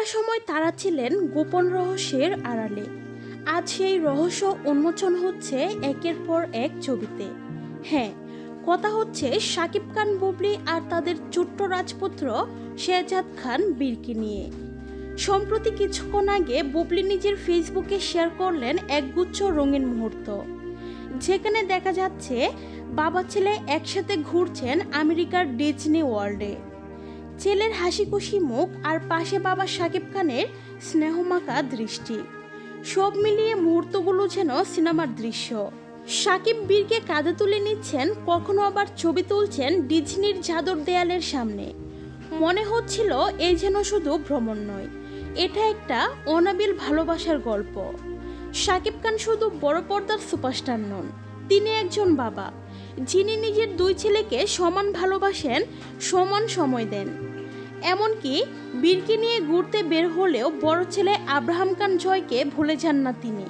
একটা সময় তারা ছিলেন গোপন রহস্যের আড়ালে। আজ সেই রহস্য উন্মোচন হচ্ছে একের পর এক ছবিতে। হ্যাঁ কথা হচ্ছে সাকিব খান বুবলি আর তাদের ছোট্ট রাজপুত্র শেহজাদ খান বীরকে নিয়ে। সম্প্রতি কিছুক্ষণ আগে বুবলি নিজের ফেসবুকে শেয়ার করলেন একগুচ্ছ রঙিন মুহূর্ত। যেখানে দেখা যাচ্ছে, বাবা ছেলে একসাথে ঘুরছেন আমেরিকার ডিজনি ওয়ার্ল্ডে। ছেলের হাসি খুশি মুখ আর পাশে বাবা সাকিব খানের স্নেহমাখা দৃষ্টি। সব মিলিয়ে মুহূর্তগুলো যেন সিনেমার দৃশ্য। সাকিব বীরকে কাঁধে তুলে নিচ্ছেন, কখনো আবার ছবি তুলছেন ডিজনির জাদুর দেয়ালের সামনে। মনে হচ্ছিল এই যেন শুধু ভ্রমণ নয়, এটা একটা অনাবিল ভালোবাসার গল্প। সাকিব খান শুধু বড় পর্দার সুপারস্টার নন, তিনি একজন বাবা, যিনি নিজের দুই ছেলেকে সমান ভালোবাসেন, সমান সময় দেন। এমনকি বীরকে নিয়ে ঘুরতে বের হলেও বড় ছেলে আব্রাহাম খান জয়কে ভুলে যান না তিনি।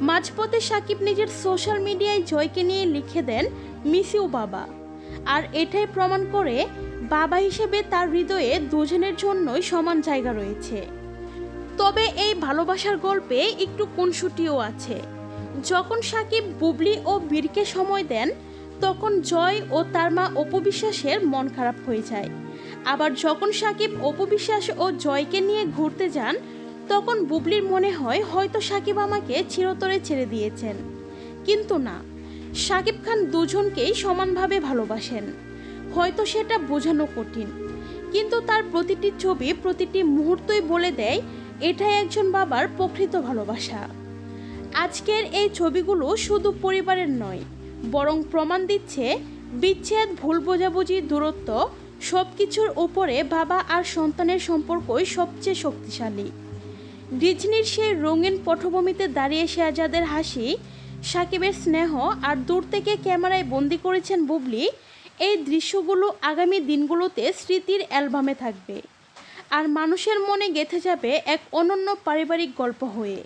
মাঝপথে সাকিব নিজের সোশ্যাল মিডিয়ায় জয়কে নিয়ে লিখে দেন, মিস ইউ বাবা। আর এটাই প্রমাণ করে বাবা হিসেবে তার হৃদয়ে দুজনের জন্যই সমান জায়গা রয়েছে। তবে এই ভালোবাসার গল্পে একটু কুনসুটিও আছে। যখন সাকিব বুবলি ও বীরকে সময় দেন তখন জয় ও তার মা অপবিশ্বাসের মন খারাপ হয়ে যায়। আবার যখন সাকিব অপবিশ্বাস ও জয়কে নিয়ে ঘুরতে যান, তখন বুবলির মনে হয় হয়তো সাকিব আমাকে চিরতরে ছেড়ে দিয়েছেন। কিন্তু না, সাকিব খান দুজনকেই সমানভাবে ভালোবাসেন। হয়তো সেটা বোঝানো কঠিন, কিন্তু তার প্রতিটি ছবি প্রতিটি মুহূর্তই বলে দেয়, এটাই একজন বাবার প্রকৃত ভালোবাসা। আজকের এই ছবিগুলো শুধু পরিবারের নয় বরং প্রমাণ দিচ্ছে বিচ্ছেদ, ভুল বোঝাবুঝি, দূরত্ব সব কিছুর উপরে বাবা আর সন্তানের সম্পর্কই সবচেয়ে শক্তিশালী। ডিজনির সেই রঙিন পটভূমিতে দাঁড়িয়ে শেয়াজাদের হাসি, সাকিবের স্নেহ আর দূর থেকে ক্যামেরায় বন্দি করেছেন বুবলি, এই দৃশ্যগুলো আগামী দিনগুলোতে স্মৃতির অ্যালবামে থাকবে। আর মানুষের মনে গেঁথে যাবে এক অনন্য পারিবারিক গল্প হয়ে।